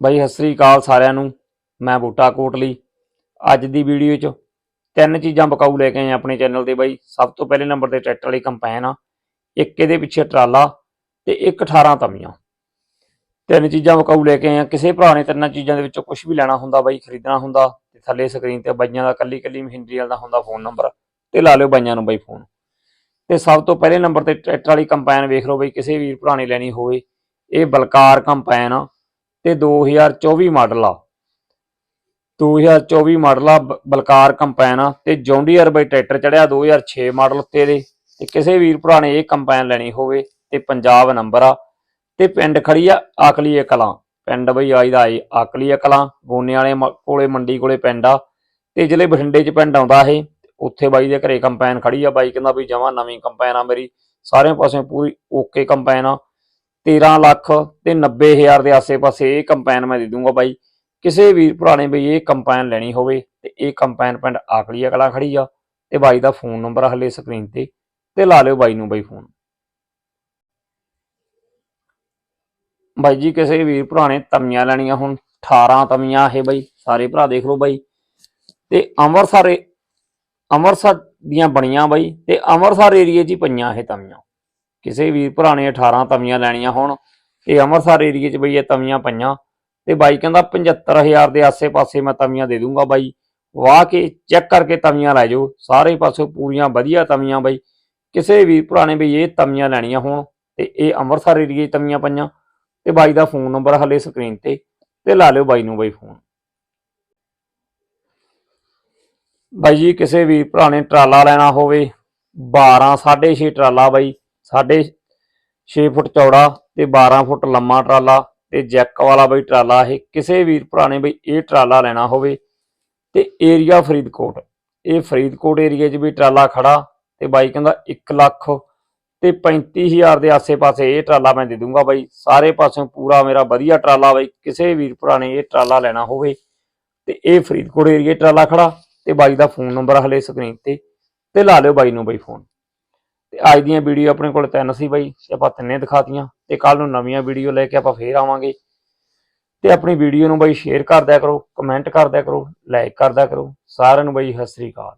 ਬਾਈ, ਸਤਿ ਸ੍ਰੀ ਅਕਾਲ ਸਾਰਿਆਂ ਨੂੰ। ਮੈਂ ਬੂਟਾ ਕੋਟਲੀ ਅੱਜ ਦੀ ਵੀਡੀਓ 'ਚ ਤਿੰਨ ਚੀਜ਼ਾਂ ਬਕਾਊ ਲੈ ਕੇ ਆਏ ਆਪਣੇ ਚੈਨਲ ਤੇ ਬਾਈ। ਸਭ ਤੋਂ ਪਹਿਲੇ ਨੰਬਰ ਤੇ ਟਰੈਕਟਰ ਵਾਲੀ ਕੰਪੈਨ ਆ। ਇੱਕ ਇਹਦੇ ਪਿੱਛੇ ਟਰਾਲਾ ਤੇ ਇੱਕ 18 ਤਵੀਆਂ। ਤਿੰਨ ਚੀਜ਼ਾਂ ਬਕਾਊ ਲੈ ਕੇ ਆਏ ਹਾਂ ਕਿਸੇ ਭਰਾ ਨੇ ਤਿੰਨਾਂ ਚੀਜ਼ਾਂ ਦੇ ਵਿੱਚੋਂ ਕੁਝ ਵੀ ਲੈਣਾ ਹੁੰਦਾ ਬਾਈ, ਖਰੀਦਣਾ ਹੁੰਦਾ ਤੇ ਥੱਲੇ ਸਕਰੀਨ ਤੇ ਬਾਈਆਂ ਦਾ ਕੱਲੀ ਕੱਲੀ ਮਹਿੰਦਰੀ ਵਾਲਾ ਦਾ ਹੁੰਦਾ ਫੋਨ ਨੰਬਰ ਤੇ ਲਾ ਲਿਓ ਬਾਈਆਂ ਨੂੰ ਬਾਈ ਫੋਨ ਤੇ ਸਭ ਤੋਂ ਪਹਿਲੇ ਨੰਬਰ ਤੇ ਟਰੈਕਟਰ ਵਾਲੀ ਕੰਪੈਨ ਵੇਖ ਲਓ ਬਾਈ। ਕਿਸੇ ਵੀਰ ਭਰਾ ਨੇ ਲੈਣੀ ਹੋਵੇ। ਇਹ ਬਲਕਾਰ ਕੰਪੈਨ ਆ। ਤੇ 2024 ਮਾਡਲ ਆ। 2024 ਮਾਡਲ ਆ ਬਲਕਾਰ ਕੰਪੈਨ ਆ ਤੇ ਜੌਂਡੀਅਰ ਬਾਈ ਟਰੈਕਟਰ ਚੜਿਆ 2006 ਮਾਡਲ ਉੱਤੇ ਦੇ। ਤੇ ਕਿਸੇ ਵੀਰ ਭਰਾ ਨੇ ਇਹ ਕੰਪੈਨ ਲੈਣੀ ਹੋਵੇ ਤੇ ਪੰਜਾਬ ਨੰਬਰ ਆ। ਤੇ ਪਿੰਡ ਖੜੀ ਆ ਆਕਲੀਏ ਕਲਾਂ ਪਿੰਡ ਬਈ ਆਈ ਦਾ ਆਕਲੀਏ ਕਲਾਂ ਗੋਨੇ ਵਾਲੇ ਕੋਲੇ ਮੰਡੀ ਕੋਲੇ ਪਿੰਡ ਆ। ਤੇ ਜ਼ਿਲ੍ਹੇ ਬਠਿੰਡੇ ਚ ਪਿੰਡ ਆਉਂਦਾ ਇਹ। ਉੱਥੇ ਬਾਈ ਦੇ ਘਰੇ ਕੰਪੈਨ ਖੜੀ ਆ। ਬਾਈ ਕਹਿੰਦਾ ਵੀ ਜਮਾ ਨਵੀਂ ਕੰਪੈਨ ਆ ਮੇਰੀ। ਸਾਰੇ ਪਾਸੇ ਪੂਰੀ ਓਕੇ ਕੰਪੈਨ ਆ। 13 ਲੱਖ ਤੇ 90000 ਦੇ ਆਸੇ-ਪਾਸੇ ਇਹ ਕੰਪੈਨ ਮੈਂ ਦੇ ਦੂੰਗਾ ਬਾਈ। ਕਿਸੇ ਵੀਰ ਭਰਾ ਨੇ ਬਈ ਇਹ ਕੰਪੈਨ ਲੈਣੀ ਹੋਵੇ ਤੇ ਇਹ ਕੰਪੈਨ ਪਿੰਡ ਆਕਲੀ ਅਕਲਾ ਖੜੀ ਆ ਤੇ ਬਾਈ ਦਾ ਫੋਨ ਨੰਬਰ ਹਲੇ ਸਕਰੀਨ ਤੇ ਤੇ ਲਾ ਲਿਓ ਬਾਈ ਨੂੰ ਬਾਈ ਫੋਨ। ਬਾਈ ਜੀ ਕਿਸੇ ਵੀਰ ਭਰਾ ਨੇ ਤਮੀਆਂ ਲੈਣੀਆਂ ਹੁਣ 18 ਤਮੀਆਂ ਇਹ ਬਾਈ, ਸਾਰੇ ਭਰਾ ਦੇਖ ਲਓ ਬਾਈ। ਤੇ ਅੰਮ੍ਰਿਤਸਰ ਅੰਮ੍ਰਿਤਸਰ ਦੀਆਂ ਬਣੀਆਂ ਬਾਈ ਤੇ ਅੰਮ੍ਰਿਤਸਰ ਏਰੀਏ 'ਚ ਹੀ ਪਈਆਂ ਇਹ ਤਮੀਆਂ ਕਿਸੇ ਵੀਰ ਭਰਾ ਨੇ 18 ਤਵੀਆਂ ਲੈਣੀਆਂ ਹੋਣ, ਇਹ ਅੰਮ੍ਰਿਤਸਰ ਏਰੀਏ 'ਚ ਬਈ ਇਹ ਤਵੀਆਂ ਪਈਆਂ। ਤੇ ਬਾਈ ਕਹਿੰਦਾ 75000 ਦੇ ਆਸੇ-ਪਾਸੇ ਮੈਂ ਤਵੀਆਂ ਦੇ ਦੂੰਗਾ ਬਾਈ। ਵਾਹ ਕੇ ਚੈੱਕ ਕਰਕੇ ਤਵੀਆਂ ਲੈ ਜਾਓ। ਸਾਰੇ ਪਾਸੇ ਪੂਰੀਆਂ ਵਧੀਆ ਤਵੀਆਂ ਬਾਈ। ਕਿਸੇ ਵੀਰ ਭਰਾ ਨੇ ਬਈ ਇਹ ਤਵੀਆਂ ਲੈਣੀਆਂ ਹੋਣ ਤੇ ਇਹ ਅੰਮ੍ਰਿਤਸਰ ਏਰੀਏ 'ਚ ਤਵੀਆਂ ਪਈਆਂ। ਤੇ ਬਾਈ ਦਾ ਫੋਨ ਨੰਬਰ ਹਲੇ ਸਕਰੀਨ ਤੇ ਤੇ ਲਾ ਲਿਓ ਬਾਈ ਨੂੰ ਬਾਈ ਫੋਨ। ਬਾਈ ਜੀ, ਕਿਸੇ ਵੀਰ ਭਰਾ ਨੇ ਟਰਾਲਾ ਲੈਣਾ ਹੋਵੇ 12 6.5 ਟਰਾਲਾ ਬਾਈ। ਸਾਡੇ 6 ਫੁੱਟ ਚੌੜਾ ਤੇ 12 ਫੁੱਟ ਲੰਮਾ ਟਰਾਲਾ ਤੇ ਜੈਕ ਵਾਲਾ ਬਈ ਟਰਾਲਾ, ਇਹ ਕਿਸੇ ਵੀਰ ਭਰਾ ਨੇ ਬਈ ਇਹ ਟਰਾਲਾ ਲੈਣਾ ਹੋਵੇ ਤੇ ਏਰੀਆ ਫਰੀਦਕੋਟ। ਇਹ ਫਰੀਦਕੋਟ ਏਰੀਆ 'ਚ ਵੀ ਟਰਾਲਾ ਖੜਾ ਤੇ ਬਾਈ ਕਹਿੰਦਾ 1 ਲੱਖ ਤੇ 35000 ਦੇ ਆਸੇ-ਪਾਸੇ ਇਹ ਟਰਾਲਾ ਮੈਂ ਦੇ ਦੂੰਗਾ ਬਾਈ। ਸਾਰੇ ਪਾਸਿਓਂ ਪੂਰਾ ਮੇਰਾ ਵਧੀਆ ਟਰਾਲਾ ਬਾਈ, ਕਿਸੇ ਵੀਰ ਭਰਾ ਨੇ ਇਹ ਟਰਾਲਾ ਲੈਣਾ ਹੋਵੇ ਤੇ ਇਹ ਫਰੀਦਕੋਟ ਏਰੀਆ ਟਰਾਲਾ ਖੜਾ ਤੇ ਬਾਈ ਦਾ ਫੋਨ ਨੰਬਰ ਹਲੇ ਸਕਰੀਨ ਤੇ ਤੇ ਲਾ ਲਿਓ ਬਾਈ ਨੂੰ ਬਾਈ ਫੋਨ। ਤੇ ਅੱਜ ਦੀਆਂ ਵੀਡੀਓ ਆਪਣੇ ਕੋਲ ਤਿੰਨ ਸੀ ਬਾਈ ਆਪਾਂ ਤਿੰਨੇ ਦਿਖਾਤੀਆਂ, ਤੇ ਕੱਲ ਨੂੰ ਨਵੀਆਂ ਵੀਡੀਓ ਲੈ ਕੇ ਆਪਾਂ ਫੇਰ ਆਵਾਂਗੇ। ਤੇ ਆਪਣੀ ਵੀਡੀਓ ਨੂੰ ਬਾਈ ਸ਼ੇਅਰ ਕਰਦਿਆ ਕਰੋ ਕਮੈਂਟ ਕਰਦਿਆ ਕਰੋ ਲਾਈਕ ਕਰਦਿਆ ਕਰੋ, ਸਾਰਿਆਂ ਨੂੰ ਬਾਈ ਸਤਿ ਸ੍ਰੀ ਅਕਾਲ।